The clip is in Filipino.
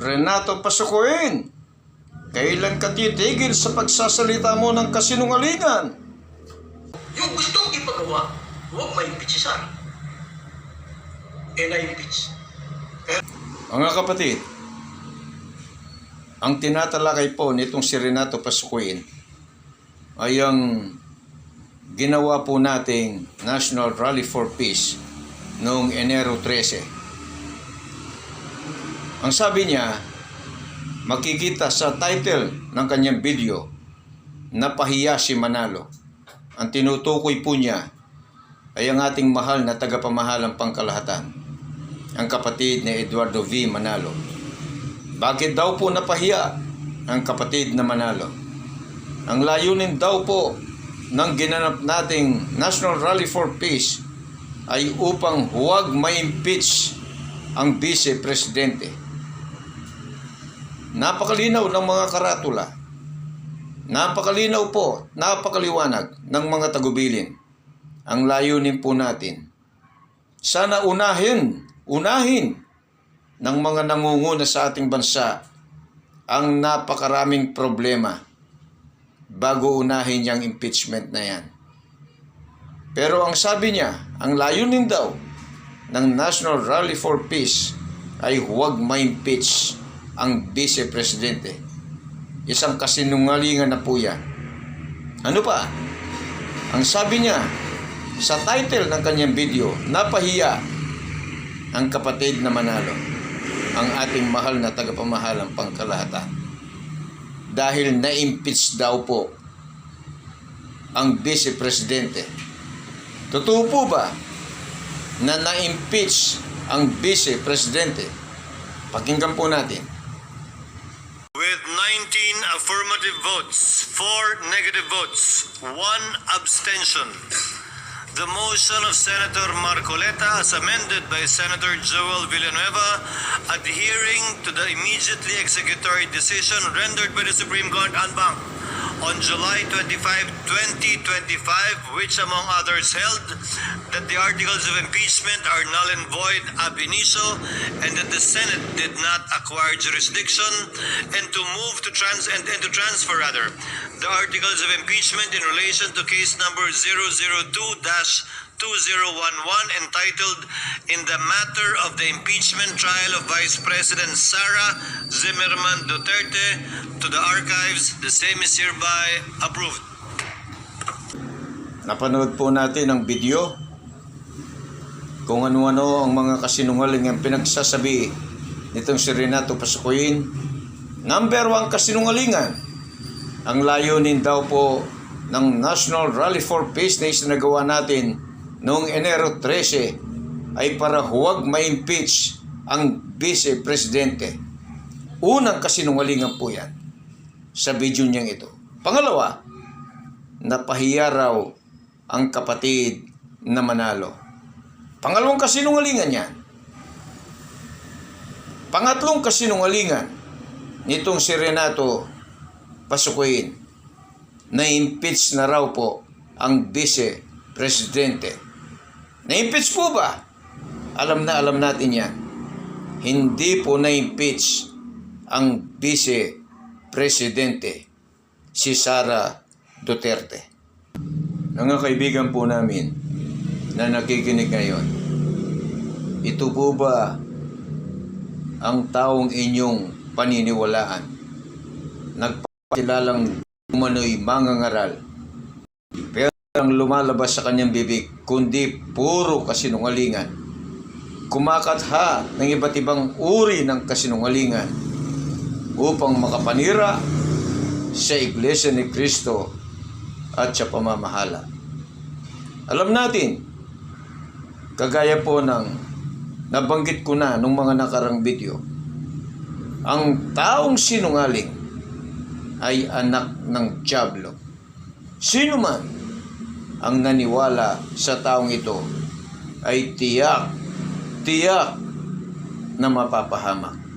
Renato Pasukuin, kailan ka titigil sa pagsasalita mo ng kasinungalingan? Yung gustong ipagawa, huwag si Sara. Eh, na-impeach. Mga kapatid, ang tinatalakay po nitong si Renato Pasukuin ay ang ginawa po nating National Rally for Peace noong Enero 13. Ang sabi niya, makikita sa title ng kanyang video, Napahiya si Manalo. Ang tinutukoy po niya ay ang ating mahal na tagapamahalang pangkalahatan, ang kapatid ni Eduardo V. Manalo. Bakit daw po napahiya ang kapatid na Manalo? Ang layunin daw po ng ginanap nating National Rally for Peace ay upang huwag ma-impeach ang Vice Presidente. Napakalinaw ng mga karatula. Napakalinaw po, napakaliwanag ng mga tagubilin. Ang layunin po natin. Sana unahin, unahin ng mga nangunguna sa ating bansa ang napakaraming problema bago unahin yung impeachment na yan. Pero ang sabi niya, ang layunin daw ng National Rally for Peace ay huwag ma-impeach ang Vice Presidente. Isang kasinungalingan na po yan. Ano pa? Ang sabi niya sa title ng kanyang video, napahiya ang kapatid na manalo, ang ating mahal na tagapamahalang pangkalahatan. Dahil na-impeach daw po ang Vice Presidente. Totoo po ba na na-impeach ang Vice Presidente? Pakinggan po natin. With 19 affirmative votes, 4 negative votes, 1 abstention. The motion of Senator Marcoleta as amended by Senator Joel Villanueva adhering to the immediately executory decision rendered by the Supreme Court en banc on July 25, 2025, which among others held that the articles of impeachment are null and void ab initio and that the Senate did not acquire jurisdiction and to move to trans and, and to transfer rather the articles of impeachment in relation to case number 002-2011 entitled in the matter of the impeachment trial of Vice President Sara Zimmerman Duterte to the archives the same is hereby approved Napanood po natin ang video kung ano-ano ang mga kasinungaling ang pinagsasabi nitong si Renato Pasukuin. Number one kasinungalingan. Ang layunin daw po ng National Rally for Peace na isinagawa natin noong Enero 13 ay para huwag ma-impeach ang Vice Presidente. Unang kasinungalingan po yan sa video niyang ito. Pangalawa, napahiya raw ang kapatid na manalo. Pangalawang kasinungalingan yan. Pangatlong kasinungalingan nitong si Renato Pasukuin na impeach na raw po ang vice presidente. Na-impeach po ba? Alam na alam natin yan. Hindi po na-impeach ang vice presidente si Sara Duterte. Mga kaibigan po namin na nakikinig ngayon, ito po ba ang taong inyong paniniwalaan? Nagpakilalang umano'y mangangaral, pero ang lumalabas sa kanyang bibig, kundi puro kasinungalingan. Kumakatha ng iba't ibang uri ng kasinungalingan upang makapanira sa Iglesia ni Kristo at sa pamamahala. Alam natin, kagaya po ng nabanggit ko na nung mga nakarang video, ang taong sinungaling ay anak ng Diablo. Sino man ang naniwala sa taong ito ay tiyak, tiyak na mapapahamak.